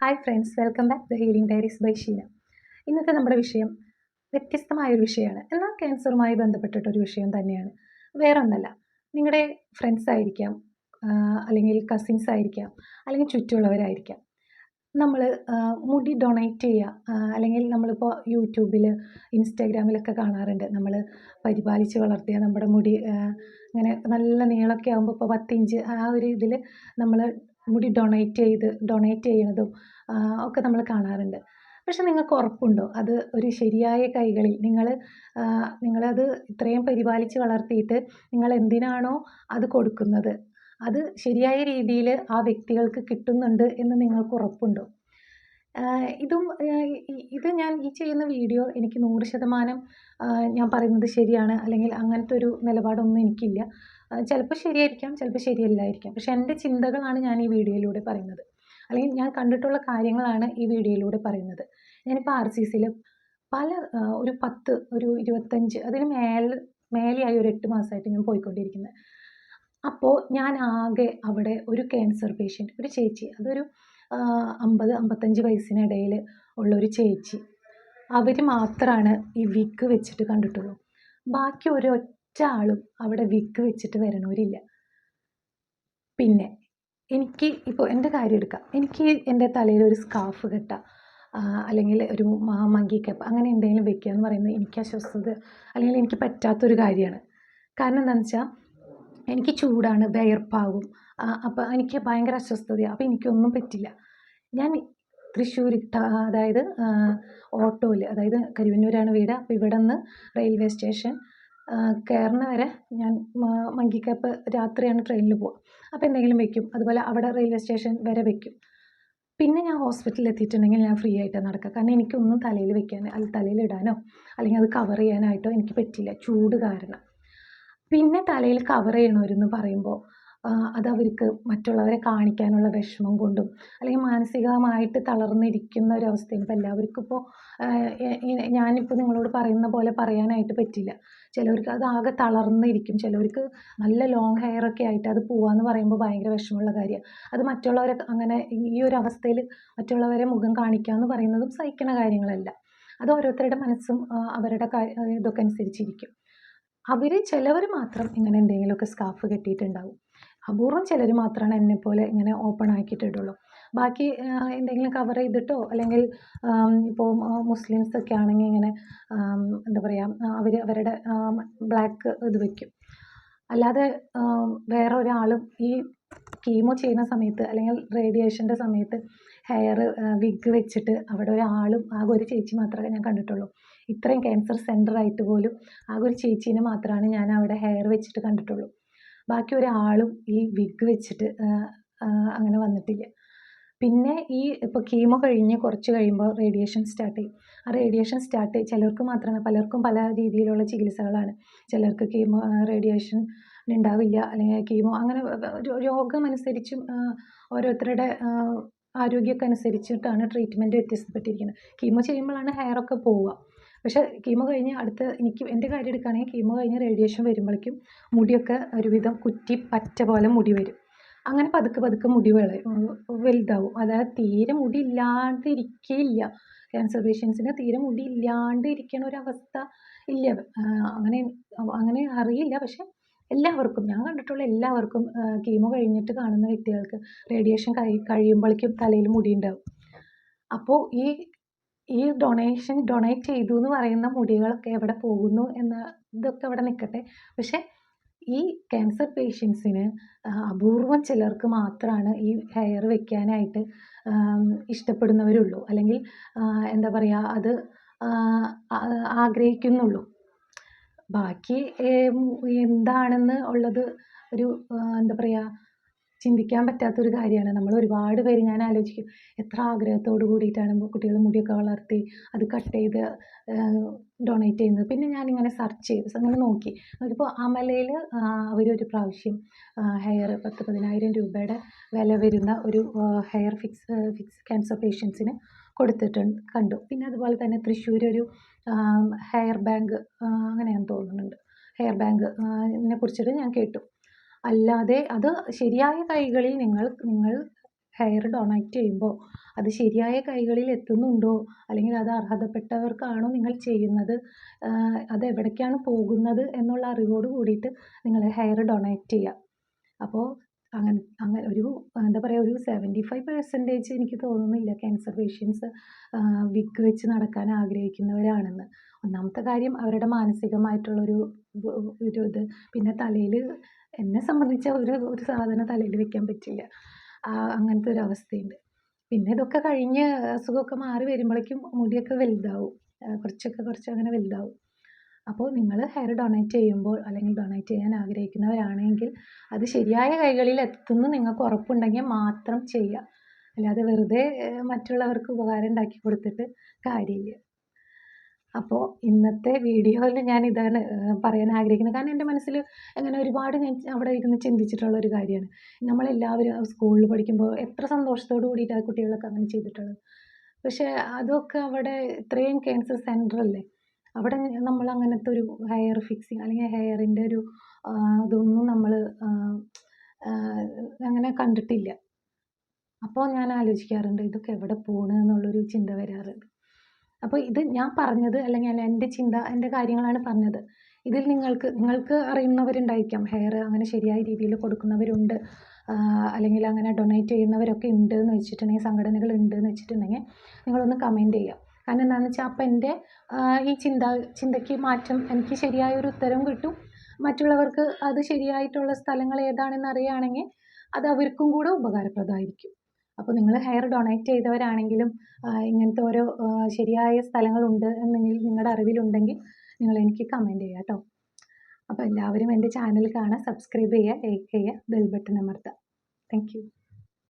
Hi friends welcome back the healing diaries by Sheena ഇന്നത്തെ നമ്മുടെ വിഷയം വ്യത്യസ്തമായൊരു വിഷയമാണ്. എന്നാൽ ക്യാൻസറുമായി ബന്ധപ്പെട്ടിട്ടൊരു വിഷയം തന്നെയാണ്. വേറെ ഒന്നല്ല നിങ്ങളുടെ ഫ്രണ്ട്സ് ആയിരിക്കാം അല്ലെങ്കിൽ കസിൻസ് ആയിരിക്കാം അല്ലെങ്കിൽ ചുറ്റുമുള്ളവരായിരിക്കാം. നമ്മൾ മുടി ഡൊണേറ്റ് ചെയ്യുക അല്ലെങ്കിൽ നമ്മളിപ്പോൾ യൂട്യൂബിൽ ഇൻസ്റ്റാഗ്രാമിലൊക്കെ കാണാറുണ്ട്. നമ്മൾ പരിപാലിച്ച് വളർത്തിയ നമ്മുടെ മുടി അങ്ങനെ നല്ല നീളമൊക്കെ ആകുമ്പോൾ ഇപ്പോൾ പത്തിഞ്ച് ആ ഒരു ഇതിൽ നമ്മൾ മുടി ഡൊണേറ്റ് ചെയ്ത് ഡൊണേറ്റ് ചെയ്യണതും ഒക്കെ നമ്മൾ കാണാറുണ്ട്. പക്ഷെ നിങ്ങൾക്ക് ഉറപ്പുണ്ടോ? അത് ഒരു ശരിയായ കൈകളിൽ നിങ്ങൾ നിങ്ങളത് ഇത്രയും പരിപാലിച്ച് വളർത്തിയിട്ട് നിങ്ങൾ എന്തിനാണോ അത് കൊടുക്കുന്നത്? അത് ശരിയായ രീതിയിൽ ആ വ്യക്തികൾക്ക് കിട്ടുന്നുണ്ട് എന്ന് നിങ്ങൾക്ക് ഉറപ്പുണ്ടോ? ഇതും ഇത് ഞാൻ ഈ ചെയ്യുന്ന വീഡിയോ എനിക്ക് നൂറ് ശതമാനം ഞാൻ പറയുന്നത് ശരിയാണ് അല്ലെങ്കിൽ അങ്ങനത്തെ ഒരു നിലപാടൊന്നും എനിക്കില്ല. ചിലപ്പോൾ ശരിയായിരിക്കാം ചിലപ്പോൾ ശരിയല്ലായിരിക്കാം. പക്ഷെ എന്റെ ചിന്തകളാണ് ഞാൻ ഈ വീഡിയോയിലൂടെ പറയുന്നത്. അല്ലെങ്കിൽ ഞാൻ കണ്ടിട്ടുള്ള കാര്യങ്ങളാണ് ഈ വീഡിയോയിലൂടെ പറയുന്നത്. ഞാനിപ്പോൾ ആർ സി സിയിൽ പല ഒരു പത്ത് ഒരു ഇരുപത്തഞ്ച് അതിന് മേൽ മേലെയായി ഒരു എട്ട് മാസമായിട്ട് ഞാൻ പോയിക്കൊണ്ടിരിക്കുന്നത്. അപ്പോൾ ഞാൻ ആകെ അവിടെ ഒരു ക്യാൻസർ പേഷ്യന്റ് ഒരു ചേച്ചി അതൊരു അമ്പത് അമ്പത്തഞ്ച് വയസ്സിനിടയിൽ ഉള്ള ഒരു ചേച്ചി. അവർ മാത്രമാണ് ഈ വിക്ക് വെച്ചിട്ട് കണ്ടിട്ടുള്ളൂ. ബാക്കി ഒരൊറ്റ ആളും അവിടെ വിക്ക് വെച്ചിട്ട് വരണവരില്ല. പിന്നെ എനിക്ക് ഇപ്പോൾ എന്റെ കാര്യം എടുക്കാം. എനിക്ക് എന്റെ തലയിൽ ഒരു സ്കാർഫ് കെട്ടുക അല്ലെങ്കിൽ ഒരു മങ്കി ക്യാപ്പ് അങ്ങനെ എന്തെങ്കിലും വെക്കുക എന്ന് പറയുന്നത് എനിക്ക് അസ്വസ്ഥത അല്ലെങ്കിൽ എനിക്ക് പറ്റാത്തൊരു കാര്യമാണ്. കാരണം എന്താണെന്ന് വെച്ചാൽ എനിക്ക് ചൂടാണ് വിയർപ്പാകും. അപ്പോൾ എനിക്ക് ഭയങ്കര അസ്വസ്ഥതയാണ് അപ്പോൾ എനിക്കൊന്നും പറ്റില്ല. ഞാൻ തൃശ്ശൂർ അതായത് ഓട്ടോയിൽ അതായത് കരുവന്നൂരാണ് വീട്. അപ്പോൾ ഇവിടെ നിന്ന് റെയിൽവേ സ്റ്റേഷൻ കയറുന്ന വരെ ഞാൻ മങ്കിക്കപ്പ് രാത്രിയാണ് ട്രെയിനിൽ പോവുക അപ്പോൾ എന്തെങ്കിലും വെക്കും. അതുപോലെ അവിടെ റെയിൽവേ സ്റ്റേഷൻ വരെ വെക്കും. പിന്നെ ഞാൻ ഹോസ്പിറ്റലിൽ എത്തിയിട്ടുണ്ടെങ്കിൽ ഞാൻ ഫ്രീ ആയിട്ട് നടക്കുക കാരണം എനിക്കൊന്നും തലയിൽ വെക്കാൻ അല്ല തലയിൽ ഇടാനോ അല്ലെങ്കിൽ അത് കവർ ചെയ്യാനായിട്ടോ എനിക്ക് പറ്റില്ല. ചൂട് കാരണം. പിന്നെ തലയിൽ കവർ ചെയ്യണവരെന്ന് പറയുമ്പോൾ അത് അവർക്ക് മറ്റുള്ളവരെ കാണിക്കാനുള്ള വിഷമം കൊണ്ടും അല്ലെങ്കിൽ മാനസികമായിട്ട് തളർന്നിരിക്കുന്ന ഒരവസ്ഥയും ഇപ്പോൾ എല്ലാവർക്കും ഇപ്പോൾ ഞാനിപ്പോൾ നിങ്ങളോട് പറയുന്ന പോലെ പറയാനായിട്ട് പറ്റില്ല. ചിലവർക്ക് അത് ആകെ തളർന്നിരിക്കും. ചിലവർക്ക് നല്ല ലോങ് ഹെയർ ഒക്കെ ആയിട്ട് അത് പോവാന്ന് പറയുമ്പോൾ ഭയങ്കര വിഷമമുള്ള കാര്യമാണ് അത് മറ്റുള്ളവരെ അങ്ങനെ ഈ ഒരു അവസ്ഥയിൽ മറ്റുള്ളവരെ മുഖം കാണിക്കുക എന്ന് പറയുന്നതും സഹിക്കണ കാര്യങ്ങളല്ല. അത് ഓരോരുത്തരുടെ മനസ്സും അവരുടെ ഇതൊക്കെ അനുസരിച്ചിരിക്കും. അവർ ചിലവർ മാത്രം ഇങ്ങനെ എന്തെങ്കിലുമൊക്കെ സ്കാർഫ് കെട്ടിയിട്ടുണ്ടാവും. അപൂർവം ചിലർ മാത്രമാണ് എന്നെപ്പോലെ ഇങ്ങനെ ഓപ്പൺ ആക്കിയിട്ടുള്ളൂ ബാക്കി എന്തെങ്കിലും കവർ ചെയ്തിട്ടോ അല്ലെങ്കിൽ ഇപ്പോൾ മുസ്ലിംസ് ഒക്കെ ആണെങ്കിൽ ഇങ്ങനെ എന്താ പറയുക അവർ അവരുടെ ബ്ലാക്ക് ഇത് വയ്ക്കും അല്ലാതെ വേറെ ഒരാളും ഈ കീമോ ചെയ്യുന്ന സമയത്ത് അല്ലെങ്കിൽ റേഡിയേഷന്റെ സമയത്ത് ഹെയർ വിഗ് വെച്ചിട്ട് അവിടെ ഒരാളും ആകെ ഒരു ചേച്ചി മാത്രമേ ഞാൻ കണ്ടിട്ടുള്ളൂ. ഇത്രയും ക്യാൻസർ ആയിട്ട് പോലും ആ ഒരു ചേച്ചീനെ മാത്രമാണ് ഞാൻ അവിടെ ഹെയർ വെച്ചിട്ട് കണ്ടിട്ടുള്ളൂ. ബാക്കി ഒരാളും ഈ വിഗ് വെച്ചിട്ട് അങ്ങനെ വന്നിട്ടില്ല. പിന്നെ ഈ ഇപ്പോൾ കീമോ കഴിഞ്ഞ് കുറച്ച് കഴിയുമ്പോൾ റേഡിയേഷൻ സ്റ്റാർട്ട് ചെയ്യും. ആ റേഡിയേഷൻ സ്റ്റാർട്ട് ചെയ്യും ചിലർക്ക് മാത്രമാണ് പലർക്കും പല രീതിയിലുള്ള ചികിത്സകളാണ്. ചിലർക്ക് കീമോ റേഡിയേഷൻ ഉണ്ടാവില്ല അല്ലെങ്കിൽ കീമോ അങ്ങനെ രോഗം അനുസരിച്ചും ഓരോരുത്തരുടെ ആരോഗ്യമൊക്കെ അനുസരിച്ചിട്ടാണ് ട്രീറ്റ്മെന്റ് വ്യത്യസ്തപ്പെട്ടിരിക്കുന്നത്. കീമോ ചെയ്യുമ്പോഴാണ് ഹെയറൊക്കെ പോവുക. പക്ഷേ കീമോ കഴിഞ്ഞ് അടുത്ത എനിക്ക് എന്റെ കാര്യം എടുക്കുകയാണെങ്കിൽ കീമോ കഴിഞ്ഞ് റേഡിയേഷൻ വരുമ്പോഴേക്കും മുടിയൊക്കെ ഒരുവിധം കുറ്റി പറ്റ പോലെ മുടി വരും. അങ്ങനെ പതുക്കെ പതുക്കെ മുടി വലുതാവും. അതായത് തീരെ മുടി ഇല്ലാണ്ട് ഇരിക്കുകയില്ല ക്യാൻസർ പേഷ്യൻസിന് തീരെ മുടി ഇല്ലാണ്ട് ഇരിക്കണ ഒരവസ്ഥ ഇല്ല. അങ്ങനെ അങ്ങനെ അറിയില്ല. പക്ഷെ എല്ലാവർക്കും ഞാൻ കണ്ടിട്ടുള്ള എല്ലാവർക്കും കീമോ കഴിഞ്ഞിട്ട് കാണുന്ന വ്യക്തികൾക്ക് റേഡിയേഷൻ കഴി കഴിയുമ്പോഴേക്കും തലയിൽ മുടി ഉണ്ടാവും. അപ്പോൾ ഈ ഈ ഡൊണേഷൻ ഡൊണേറ്റ് ചെയ്തു എന്ന് പറയുന്ന മുടികളൊക്കെ എവിടെ പോകുന്നു എന്ന ഇതൊക്കെ അവിടെ നിൽക്കട്ടെ പക്ഷേ ഈ ക്യാൻസർ പേഷ്യൻസിന് അപൂർവം ചിലർക്ക് മാത്രമാണ് ഈ ഹെയർ വെക്കാനായിട്ട് ഇഷ്ടപ്പെടുന്നവരുള്ളൂ. അല്ലെങ്കിൽ എന്താ പറയുക അത് ആഗ്രഹിക്കുന്നുള്ളൂ. ബാക്കി എന്താണെന്ന് ഉള്ളത് ഒരു എന്താ പറയുക ചിന്തിക്കാൻ പറ്റാത്ത ഒരു കാര്യമാണ്. നമ്മൾ ഒരുപാട് പേര് ഞാൻ ആലോചിക്കും എത്ര ആഗ്രഹത്തോട് കൂടിയിട്ടാണ് കുട്ടികൾ മുടിയൊക്കെ വളർത്തി അത് കട്ട് ചെയ്ത് ഡൊണേറ്റ് ചെയ്യുന്നത്. പിന്നെ ഞാനിങ്ങനെ സെർച്ച് ചെയ്ത് അങ്ങനെ നോക്കി. നോക്കിയപ്പോൾ അമലയിൽ അവരൊരു പ്രാവശ്യം ഹെയർ പത്ത് പതിനായിരം രൂപയുടെ വില വരുന്ന ഒരു ഹെയർ ഫിക്സ് ഫിക്സ് ക്യാൻസർ പേഷ്യൻസിന് കൊടുത്തിട്ടുണ്ട് കണ്ടു. പിന്നെ അതുപോലെ തന്നെ തൃശ്ശൂർ ഒരു ഹെയർ ബാങ്ക് അങ്ങനെയാണെന്ന് തോന്നുന്നുണ്ട്. ഹെയർ ബാങ്ക് കുറിച്ചിട്ട് ഞാൻ കേട്ടു. അല്ലാതെ അത് ശരിയായ കൈകളിൽ നിങ്ങൾ നിങ്ങൾ ഹെയർ ഡൊണേറ്റ് ചെയ്യുമ്പോൾ അത് ശരിയായ കൈകളിൽ എത്തുന്നുണ്ടോ? അല്ലെങ്കിൽ അത് അർഹതപ്പെട്ടവർക്കാണോ നിങ്ങൾ ചെയ്യുന്നത്? അത് എവിടേക്കാണ് പോകുന്നത് എന്നുള്ള അറിവോട് കൂടിയിട്ട് നിങ്ങൾ ഹെയർ ഡൊണേറ്റ് ചെയ്യുക. അപ്പോൾ അങ്ങനെ അങ്ങനെ ഒരു എന്താ പറയുക ഒരു സെവന്റി ഫൈവ് പെർസെന്റേജ് എനിക്ക് തോന്നുന്നില്ല ക്യാൻസർ പേഷ്യൻസ് വിക്ക് വെച്ച് നടക്കാൻ ആഗ്രഹിക്കുന്നവരാണെന്ന്. ഒന്നാമത്തെ കാര്യം അവരുടെ മാനസികമായിട്ടുള്ളൊരു ഒരു ഇത്. പിന്നെ തലയിൽ എന്നെ സംബന്ധിച്ച് ഒരു ഒരു സാധനം തലയിൽ വെക്കാൻ പറ്റില്ല. അങ്ങനത്തെ ഒരു അവസ്ഥയുണ്ട്. പിന്നെ ഇതൊക്കെ കഴിഞ്ഞ് അസുഖമൊക്കെ മാറി വരുമ്പോഴേക്കും മുടിയൊക്കെ വലുതാവും. കുറച്ചൊക്കെ കുറച്ച് അങ്ങനെ വലുതാവും. അപ്പോൾ നിങ്ങൾ ഹെയർ ഡൊണേറ്റ് ചെയ്യുമ്പോൾ അല്ലെങ്കിൽ ഡൊണേറ്റ് ചെയ്യാൻ ആഗ്രഹിക്കുന്നവരാണെങ്കിൽ അത് ശരിയായ കൈകളിൽ എത്തുമെന്ന് നിങ്ങൾക്ക് ഉറപ്പുണ്ടെങ്കിൽ മാത്രം ചെയ്യുക. അല്ലാതെ വെറുതെ മറ്റുള്ളവർക്ക് ഉപകാരം ഉണ്ടാക്കി കൊടുത്തിട്ട് കാര്യമില്ല. അപ്പോൾ ഇന്നത്തെ വീഡിയോയിൽ ഞാൻ ഇതാണ് പറയാൻ ആഗ്രഹിക്കുന്നത്. കാരണം എന്റെ മനസ്സിൽ അങ്ങനെ ഒരുപാട് ഞാൻ അവിടെ ഇരുന്ന് ചിന്തിച്ചിട്ടുള്ള ഒരു കാര്യമാണ്. നമ്മളെല്ലാവരും സ്കൂളിൽ പഠിക്കുമ്പോൾ എത്ര സന്തോഷത്തോടു കൂടിയിട്ടാണ് കുട്ടികളൊക്കെ അങ്ങനെ ചെയ്തിട്ടുള്ളത്? പക്ഷേ അതൊക്കെ അവിടെ ഇത്രയും ക്യാൻസർ സെന്റർ അല്ലേ? അവിടെ നമ്മൾ അങ്ങനത്തെ ഒരു ഹെയർ ഫിക്സിങ് അല്ലെങ്കിൽ ഹെയറിന്റെ ഒരു അതൊന്നും നമ്മൾ അങ്ങനെ കണ്ടിട്ടില്ല. അപ്പോൾ ഞാൻ ആലോചിക്കാറുണ്ട് ഇതൊക്കെ എവിടെ പോകണമെന്നുള്ളൊരു ചിന്ത വരാറുണ്ട് അപ്പോൾ ഇത് ഞാൻ പറഞ്ഞത് അല്ലെങ്കിൽ എന്റെ ചിന്ത എന്റെ കാര്യങ്ങളാണ് പറഞ്ഞത്. ഇതിൽ നിങ്ങൾക്ക് നിങ്ങൾക്ക് അറിയുന്നവരുണ്ടായിരിക്കാം. ഹെയർ അങ്ങനെ ശരിയായ രീതിയിൽ കൊടുക്കുന്നവരുണ്ട്. അല്ലെങ്കിൽ അങ്ങനെ ഡൊണേറ്റ് ചെയ്യുന്നവരൊക്കെ ഉണ്ട് എന്ന് വെച്ചിട്ടുണ്ടെങ്കിൽ സംഘടനകൾ ഉണ്ട് എന്ന് വെച്ചിട്ടുണ്ടെങ്കിൽ നിങ്ങളൊന്ന് കമന്റ് ചെയ്യുക. കാരണം എന്താണെന്ന് വെച്ചാൽ അപ്പം എന്റെ ഈ ചിന്ത ചിന്തയ്ക്ക് മാറ്റം എനിക്ക് ശരിയായ ഒരു ഉത്തരം കിട്ടും. മറ്റുള്ളവർക്ക് അത് ശരിയായിട്ടുള്ള സ്ഥലങ്ങൾ ഏതാണെന്ന് അറിയുകയാണെങ്കിൽ അത് അവർക്കും കൂടെ ഉപകാരപ്രദമായിരിക്കും. അപ്പോൾ നിങ്ങൾ ഹെയർ ഡൊണേറ്റ് ചെയ്തവരാണെങ്കിലും ഇങ്ങനത്തെ ഓരോ ശരിയായ സ്ഥലങ്ങളുണ്ട് എന്നെങ്കിൽ നിങ്ങളുടെ അറിവിലുണ്ടെങ്കിൽ നിങ്ങൾ എനിക്ക് കമന്റ് ചെയ്യുക കേട്ടോ അപ്പോൾ എല്ലാവരും എന്റെ ചാനൽ കാണാൻ സബ്സ്ക്രൈബ് ചെയ്യുക ലൈക്ക് ചെയ്യുക ബെൽ ബട്ടൺ അമർത്തുക താങ്ക്